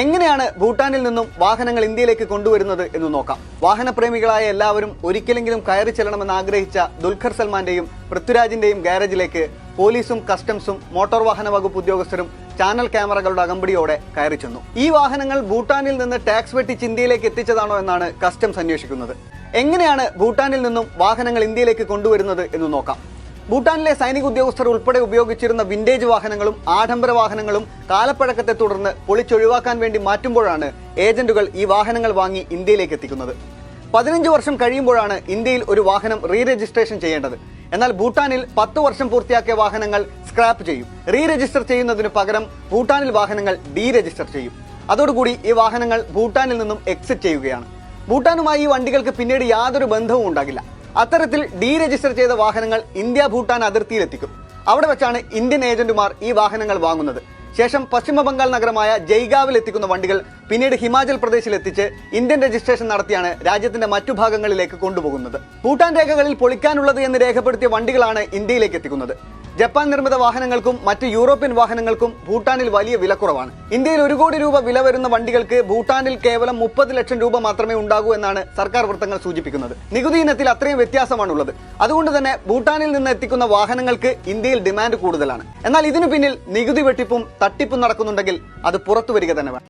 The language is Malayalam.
എങ്ങനെയാണ് ഭൂട്ടാനിൽ നിന്നും വാഹനങ്ങൾ ഇന്ത്യയിലേക്ക് കൊണ്ടുവരുന്നത് എന്ന് നോക്കാം. വാഹനപ്രേമികളായ എല്ലാവരും ഒരിക്കലെങ്കിലും കയറി ചെല്ലണമെന്ന് ആഗ്രഹിച്ച ദുൽഖർ സൽമാന്റെയും പൃഥ്വിരാജിന്റെയും ഗാരേജിലേക്ക് പോലീസും കസ്റ്റംസും മോട്ടോർ വാഹന വകുപ്പ് ഉദ്യോഗസ്ഥരും ചാനൽ ക്യാമറകളുടെ അകമ്പടിയോടെ കയറി ചെന്നു. ഈ വാഹനങ്ങൾ ഭൂട്ടാനിൽ നിന്ന് ടാക്സ് വെട്ടിച്ച് ഇന്ത്യയിലേക്ക് എത്തിച്ചതാണോ എന്നാണ് കസ്റ്റംസ് അന്വേഷിക്കുന്നത്. എങ്ങനെയാണ് ഭൂട്ടാനിൽ നിന്നും വാഹനങ്ങൾ ഇന്ത്യയിലേക്ക് കൊണ്ടുവരുന്നത് എന്ന് നോക്കാം. ഭൂട്ടാനിലെ സൈനിക ഉദ്യോഗസ്ഥർ ഉൾപ്പെടെ ഉപയോഗിച്ചിരുന്ന വിന്റേജ് വാഹനങ്ങളും ആഡംബര വാഹനങ്ങളും കാലപ്പഴക്കത്തെ തുടർന്ന് പൊളിച്ചൊഴിവാക്കാൻ വേണ്ടി മാറ്റുമ്പോഴാണ് ഏജന്റുകൾ ഈ വാഹനങ്ങൾ വാങ്ങി ഇന്ത്യയിലേക്ക് എത്തിക്കുന്നത്. പതിനഞ്ച് വർഷം കഴിയുമ്പോഴാണ് ഇന്ത്യയിൽ ഒരു വാഹനം റീ രജിസ്ട്രേഷൻ ചെയ്യേണ്ടത്. എന്നാൽ ഭൂട്ടാനിൽ പത്ത് വർഷം പൂർത്തിയാക്കിയ വാഹനങ്ങൾ സ്ക്രാപ്പ് ചെയ്യും. റീ രജിസ്റ്റർ ചെയ്യുന്നതിന് പകരം ഭൂട്ടാനിൽ വാഹനങ്ങൾ ഡീ രജിസ്റ്റർ ചെയ്യും. അതോടുകൂടി ഈ വാഹനങ്ങൾ ഭൂട്ടാനിൽ നിന്നും എക്സിറ്റ് ചെയ്യുകയാണ്. ഭൂട്ടാനുമായി ഈ വണ്ടികൾക്ക് പിന്നീട് യാതൊരു ബന്ധവും ഉണ്ടാകില്ല. അത്തരത്തിൽ ഡീ രജിസ്റ്റർ ചെയ്ത വാഹനങ്ങൾ ഇന്ത്യ ഭൂട്ടാൻ അതിർത്തിയിലെത്തിക്കും. അവിടെ വെച്ചാണ് ഇന്ത്യൻ ഏജന്റുമാർ ഈ വാഹനങ്ങൾ വാങ്ങുന്നത്. ശേഷം പശ്ചിമ ബംഗാൾ നഗരമായ ജയ്ഗാവിൽ എത്തിക്കുന്ന വണ്ടികൾ പിന്നീട് ഹിമാചൽ പ്രദേശിൽ എത്തിച്ച് ഇന്ത്യൻ രജിസ്ട്രേഷൻ നടത്തിയാണ് രാജ്യത്തിന്റെ മറ്റു ഭാഗങ്ങളിലേക്ക് കൊണ്ടുപോകുന്നത്. ഭൂട്ടാൻ രേഖകളിൽ പൊളിക്കാനുള്ളത് എന്ന് രേഖപ്പെടുത്തിയ വണ്ടികളാണ് ഇന്ത്യയിലേക്ക് എത്തിക്കുന്നത്. ജപ്പാൻ നിർമ്മിത വാഹനങ്ങൾക്കും മറ്റ് യൂറോപ്യൻ വാഹനങ്ങൾക്കും ഭൂട്ടാനിൽ വലിയ വിലക്കുറവാണ്. ഇന്ത്യയിൽ ഒരു കോടി രൂപ വില വരുന്ന വണ്ടികൾക്ക് ഭൂട്ടാനിൽ കേവലം മുപ്പത് ലക്ഷം രൂപ മാത്രമേ ഉണ്ടാകൂ എന്നാണ് സർക്കാർ വൃത്തങ്ങൾ സൂചിപ്പിക്കുന്നത്. നികുതി ഇനത്തിൽ അത്രയും വ്യത്യാസമാണുള്ളത്. അതുകൊണ്ട് തന്നെ ഭൂട്ടാനിൽ നിന്ന് എത്തിക്കുന്ന വാഹനങ്ങൾക്ക് ഇന്ത്യയിൽ ഡിമാൻഡ് കൂടുതലാണ്. എന്നാൽ ഇതിനു പിന്നിൽ നികുതി വെട്ടിപ്പും തട്ടിപ്പും നടക്കുന്നുണ്ടെങ്കിൽ അത് പുറത്തു വരിക തന്നെ വേണം.